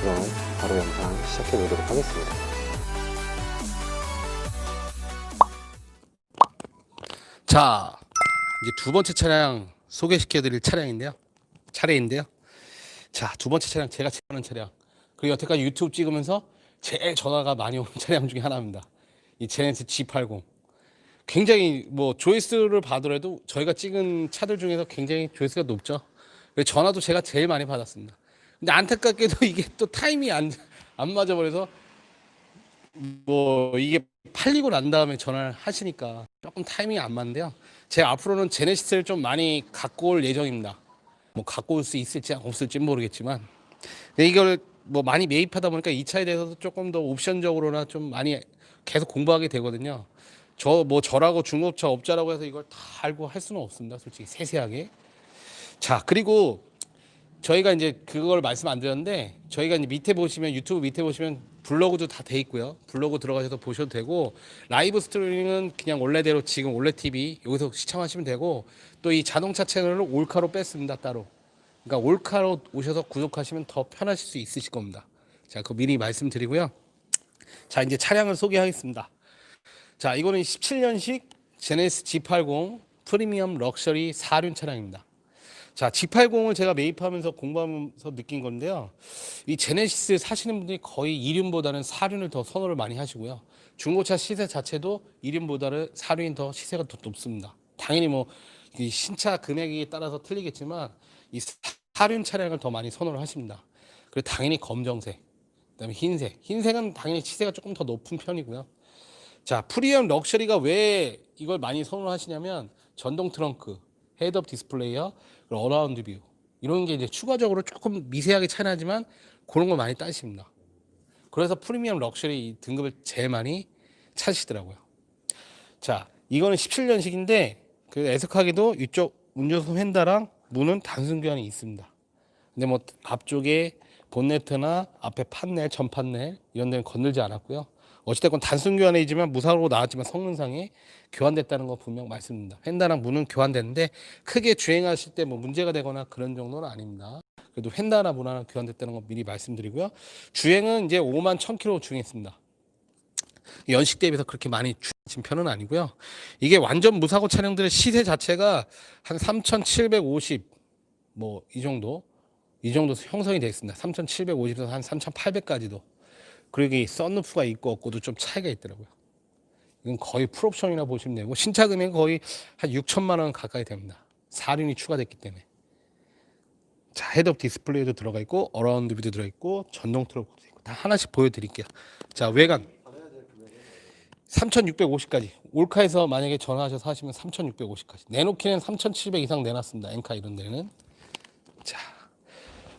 그럼 바로 영상 시작해 보도록 하겠습니다. 자, 이제 두 번째 차량 소개시켜 드릴 차량인데요. 차례인데요. 자, 두 번째 차량 제가 좋아하는 차량. 그리고 여태까지 유튜브 찍으면서 제일 전화가 많이 오는 차량 중에 하나입니다. 이 제네시스 G80. 굉장히 뭐 조회수를 봐더라도 저희가 찍은 차들 중에서 굉장히 조회수가 높죠. 전화도 제가 제일 많이 받았습니다. 근데 안타깝게도 이게 또 타임이 안, 안 맞아버려서 뭐 이게 팔리고 난 다음에 전화를 하시니까 조금 타이밍이 안 맞는데요. 제 앞으로는 제네시스를 좀 많이 갖고 올 예정입니다. 뭐 갖고 올 수 있을지 없을지 모르겠지만 이걸 뭐 많이 매입하다 보니까 이 차에 대해서도 조금 더 옵션적으로나 좀 많이 계속 공부하게 되거든요. 저 뭐 저라고 중고차 업자라고 해서 이걸 다 알고 할 수는 없습니다. 솔직히 세세하게. 자 그리고 저희가 이제 그걸 말씀 안 드렸는데 저희가 이제 밑에 보시면 유튜브 밑에 보시면 블로그도 다 돼 있고요. 블로그 들어가셔서 보셔도 되고 라이브 스트리밍은 그냥 원래대로 지금 원래 TV 여기서 시청하시면 되고 또 이 자동차 채널을 올카로 뺐습니다 따로. 그러니까 올카로 오셔서 구독하시면 더 편하실 수 있으실 겁니다. 자, 그 미리 말씀드리고요. 자, 이제 차량을 소개하겠습니다. 자, 이거는 17년식 제네시스 G80 프리미엄 럭셔리 4륜 차량입니다. 자, G80을 제가 매입하면서 공부하면서 느낀 건데요. 이 제네시스 사시는 분들이 거의 2륜보다는 4륜을 더 선호를 많이 하시고요. 중고차 시세 자체도 2륜보다는 4륜이 더 시세가 더 높습니다. 당연히 뭐이 신차 금액에 따라서 틀리겠지만 이 4륜 차량을 더 많이 선호를 하십니다. 그리고 당연히 검정색, 그다음에 흰색. 흰색은 당연히 시세가 조금 더 높은 편이고요. 자, 프리미엄 럭셔리가 왜 이걸 많이 선호를 하시냐면 전동 트렁크, 헤드업 디스플레이어, 어라운드 뷰 이런 게 이제 추가적으로 조금 미세하게 차이나지만 그런 걸 많이 따십니다. 그래서 프리미엄 럭셔리 등급을 제일 많이 찾으시더라고요. 자, 이거는 17년식인데 그 애석하게도 이쪽 운전석 휀다랑 문은 단순 교환이 있습니다. 근데 뭐 앞쪽에 본네트나 앞에 판넬, 전판넬 이런 데는 건들지 않았고요. 어찌됐건 단순 교환이지만 무사로 나왔지만 성능상에 교환됐다는 거 분명 말씀드립니다. 휀다랑 문은 교환됐는데 크게 주행하실 때 뭐 문제가 되거나 그런 정도는 아닙니다. 그래도 휀다나 문 하나 교환됐다는 거 미리 말씀드리고요. 주행은 이제 5만 1000km 주행했습니다. 연식 대비해서 그렇게 많이 주신 편은 아니고요. 이게 완전 무사고 차량들의 시세 자체가 한 3,750 뭐 이 정도 이 정도 형성이 되어 있습니다. 3,750에서 한 3,800까지도. 그리고 이 썬루프가 있고 없고도 좀 차이가 있더라고요. 이건 거의 풀옵션이라 보시면 되고 신차 금액은 거의 한 6천만 원 가까이 됩니다. 4륜이 추가됐기 때문에. 자, 헤드업 디스플레이도 들어가 있고 어라운드 뷰도 들어 있고 전동 트럭도 있고 다 하나씩 보여 드릴게요. 자, 외관 3,650까지 올카에서 만약에 전화하셔서 하시면 3,650까지 내놓기는 3,700 이상 내놨습니다. 엔카 이런 데는 자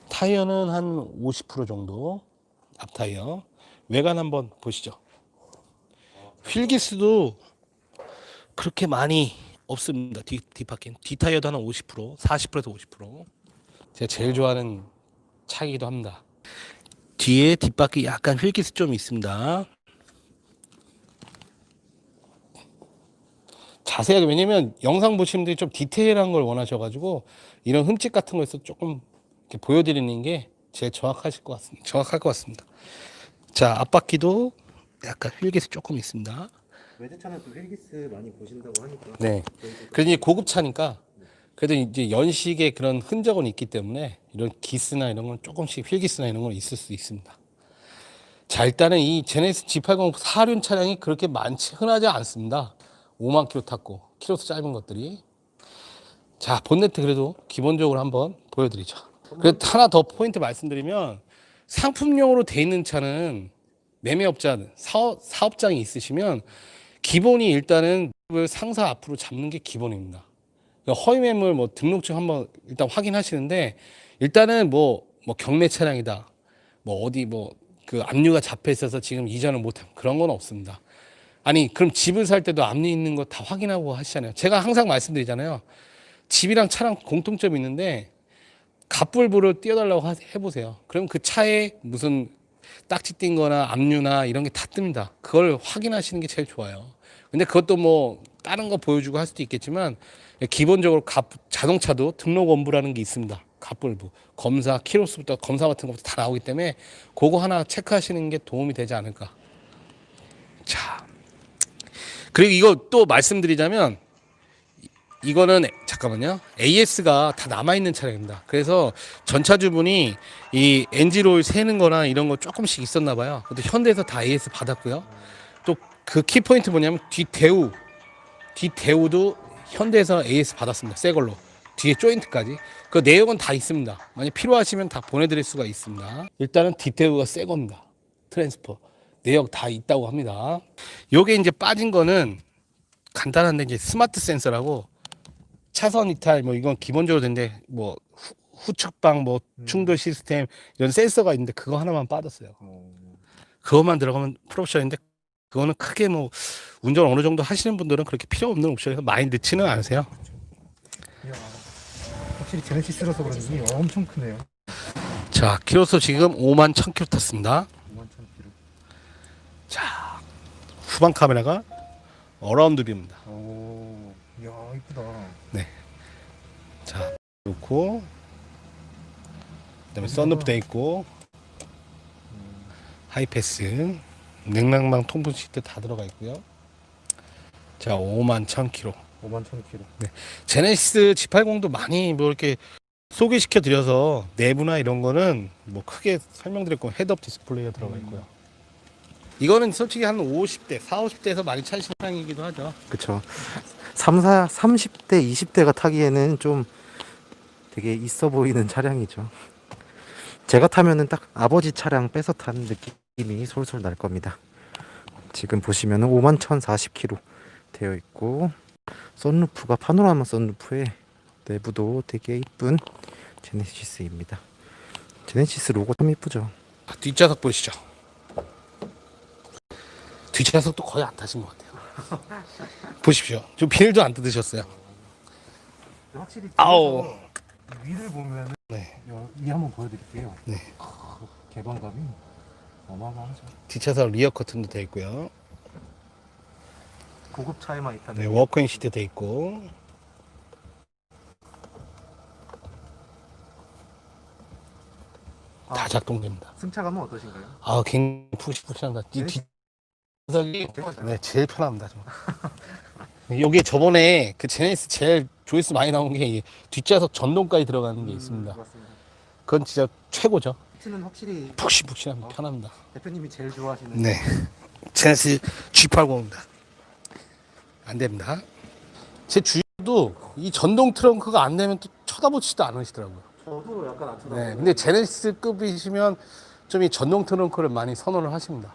타이어는 한 50% 정도 앞 타이어 외관 한번 보시죠. 휠기스도 그렇게 많이 없습니다. 뒤, 뒷바퀴 뒷타이어도 한 50% 40%에서 50% 제가 제일 좋아하는 차이기도 합니다. 뒤에 뒷바퀴 약간 휠기스 좀 있습니다. 자세하게 왜냐면 영상 보시는 분들이 좀 디테일한 걸 원하셔가지고 이런 흠집 같은 거에서 조금 보여드리는 게 제일 정확하실 것 같습니다. 정확할 것 같습니다. 자 앞바퀴도 약간 휠기스 조금 있습니다. 외제차는 또 헬기스 많이 보신다고 하니까 네. 그래도 이제 고급차니까 그래도 이제 연식의 그런 흔적은 있기 때문에 이런 기스나 이런 건 조금씩 휠기스나 이런 건 있을 수 있습니다. 자 일단은 이 제네시스 G80 4륜 차량이 그렇게 많지 흔하지 않습니다. 5만 킬로 탔고 키로수 짧은 것들이 자 본네트 그래도 기본적으로 한번 보여드리죠. 그래도 하나 더 포인트 말씀드리면 상품용으로 돼 있는 차는 매매업자 사업, 사업장이 있으시면 기본이 일단은 상사 앞으로 잡는 게 기본입니다. 그러니까 허위 매물 뭐 등록증 한번 일단 확인하시는데 일단은 뭐, 뭐 경매 차량이다. 뭐 어디 뭐 그 압류가 잡혀 있어서 지금 이전을 못함 그런 건 없습니다. 아니 그럼 집을 살 때도 압류 있는 거 다 확인하고 하시잖아요. 제가 항상 말씀드리잖아요. 집이랑 차랑 공통점이 있는데 갑불불을 띄워달라고 하- 해보세요. 그럼 그 차에 무슨 딱지 띈 거나 압류나 이런 게 다 뜹니다. 그걸 확인하시는 게 제일 좋아요. 근데 그것도 뭐 다른 거 보여주고 할 수도 있겠지만 기본적으로 갑, 자동차도 등록 원부라는 게 있습니다. 갑불부 검사 키로수부터 검사 같은 것부터 다 나오기 때문에 그거 하나 체크하시는 게 도움이 되지 않을까. 자 그리고 이거 또 말씀드리자면 이- 이거는 잠깐만요. AS가 다 남아 있는 차량입니다. 그래서 전차주분이 이 엔진오일 새는 거나 이런 거 조금씩 있었나 봐요. 근데 현대에서 다 AS 받았고요. 또 그 키포인트 뭐냐면 뒷대우 뒷대우도 현대에서 AS 받았습니다. 새 걸로. 뒤에 조인트까지. 그 내용은 다 있습니다. 만약 필요하시면 다 보내 드릴 수가 있습니다. 일단은 뒷대우가 새 겁니다. 트랜스퍼. 내용 다 있다고 합니다. 요게 이제 빠진 거는 간단한데 이제 스마트 센서라고 차선 이탈 뭐 이건 기본적으로 된데 뭐 후- 후측방 뭐 충돌 시스템 이런 센서가 있는데 그거 하나만 빠졌어요. 그것만 들어가면 풀옵션인데 그거는 크게 뭐 운전 어느 정도 하시는 분들은 그렇게 필요 없는 옵션에서 많이 넣지는 않으세요. 이야, 확실히 제네시스라서 그런지 엄청 크네요. 자, 키로수 지금 5만 1000km 탔습니다. 5만 1 0 자, 후방 카메라가 어라운드 뷰입니다. 오, 이쁘다. 자, 놓고 그다음에 썬루프 돼 있고 하이패스, 냉난방 통풍 시트 다 들어가 있고요. 자, 5만 1000km. 5만 1 0 0 k 제네시스 G80도 많이 뭐 이렇게 소개시켜 드려서 내부나 이런 거는 뭐 크게 설명드릴 건 헤드업 디스플레이가 들어가 있고요. 이거는 솔직히 한 50대, 4, 50대에서 많이 찾으시는 차량이기도 하죠. 그쵸. 3, 4, 30대, 20대가 타기에는 좀 되게 있어 보이는 차량이죠. 제가 타면은 딱 아버지 차량 뺏어 탄 느낌이 솔솔 날 겁니다. 지금 보시면은 5만 1040km 되어 있고, 썬루프가 파노라마 썬루프에 내부도 되게 이쁜 제네시스입니다. 제네시스 로고 참 이쁘죠. 아, 뒷좌석 보시죠. 뒷좌석도 거의 안 타신 것 같아요. 보십시오. 좀 비닐도 안 뜯으셨어요. 확실히 아우. 위를 보면 네. 이 한번 보여드릴게요. 네. 크, 개방감이 어마어마하죠. 뒷좌석 리어 커튼도 돼 있고요. 고급 차에만 있다는. 네, 워크인 시트 돼 있고. 다 작동됩니다. 승차감은 어떠신가요? 아, 굉장히. 이 네. 뒷좌석이 맞아요. 네, 제일 편합니다. 여기 저번에 그 제네시스 제일 조회수 많이 나온 게이 뒷좌석 전동까지 들어가는 게 있습니다. 음, 맞습니다. 그건 진짜 최고죠. 시트는 확실히 푹신푹신합니다. 편합니다. 대표님이 제일 좋아하시는. 네. 제네시스 G80입니다. 안 됩니다. 제 주위도 이 전동 트렁크가 안 되면 또 쳐다보지도 않으시더라고요. 저도 약간 안 네. 근데 제네시스급이시면 좀 이 전동 트렁크를 많이 선호를 하십니다.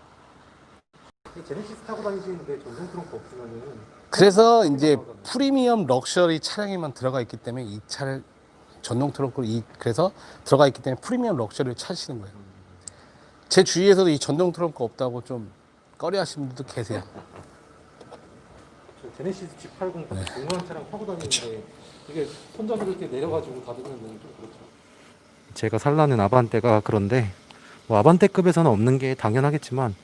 제네시스 타고 다니시는데 전동 트렁크 없으면은 그래서 이제 프리미엄 럭셔리 차량에만 들어가 있기 때문에 이 차를 전동 트렁크를 이 그래서 들어가 있기 때문에 프리미엄 럭셔리를 찾으시는 거예요. 제 주위에서도 이 전동 트렁크 없다고 좀 꺼려하시는 분들도 계세요. 저 제네시스 G80 네. 공무원 차량 타고 다니는데 이게 손잡이를 이렇게 내려가지고 닫으면 좀 그렇죠. 제가 살라는 아반떼가 그런데 뭐 아반떼급에서는 없는 게 당연하겠지만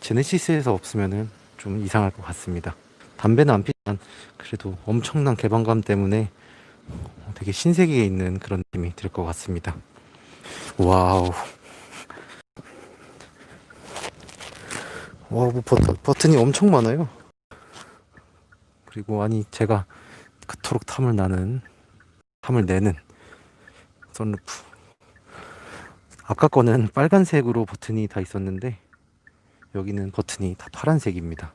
제네시스에서 없으면은 좀 이상할 것 같습니다. 담배는 안 피지만 그래도 엄청난 개방감 때문에 되게 신세계에 있는 그런 느낌이 들 것 같습니다. 와우. 와, 뭐 버튼, 버튼이 엄청 많아요. 그리고 아니 제가 그토록 탐을 나는 탐을 내는 썬루프. 아까 거는 빨간색으로 버튼이 다 있었는데 여기는 버튼이 다 파란색입니다.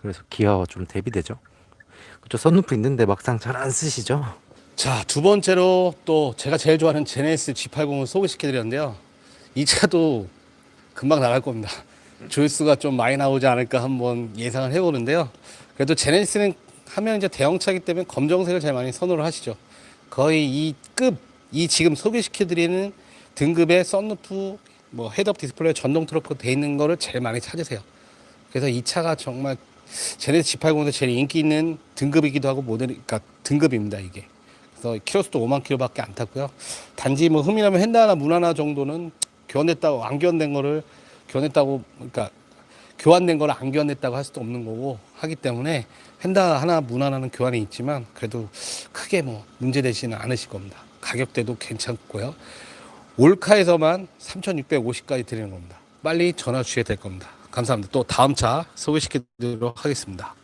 그래서 기아와 좀 대비되죠. 그쵸 썬루프 있는데 막상 잘 안 쓰시죠? 자, 두 번째로 또 제가 제일 좋아하는 제네시스 G80을 소개시켜 드렸는데요. 이 차도 금방 나갈 겁니다. 조회수가 좀 많이 나오지 않을까 한번 예상을 해보는데요. 그래도 제네시스는 하면 이제 대형차기 때문에 검정색을 제일 많이 선호를 하시죠. 거의 이 급, 이 지금 소개시켜 드리는 등급의 썬루프, 뭐 헤드업 디스플레이 전동 트렁크 돼 있는 거를 제일 많이 찾으세요. 그래서 이 차가 정말 제네시스 G80에서 제일 인기 있는 등급이기도 하고 모델, 그러니까 등급입니다 이게. 그래서 키로수도 5만 킬로밖에 안 탔고요. 단지 뭐 흠이라면 핸다 하나 문 하나 정도는 교환됐다고 안 교환된 거를 교환했다고 그러니까 교환된 거를 안 교환됐다고 할 수도 없는 거고 하기 때문에 핸다 하나 문 하나는 교환이 있지만 그래도 크게 뭐 문제 되지는 않으실 겁니다. 가격대도 괜찮고요. 올카에서만 3,650까지 드리는 겁니다. 빨리 전화 주셔야 될 겁니다. 감사합니다. 또 다음 차 소개시켜 드리도록 하겠습니다.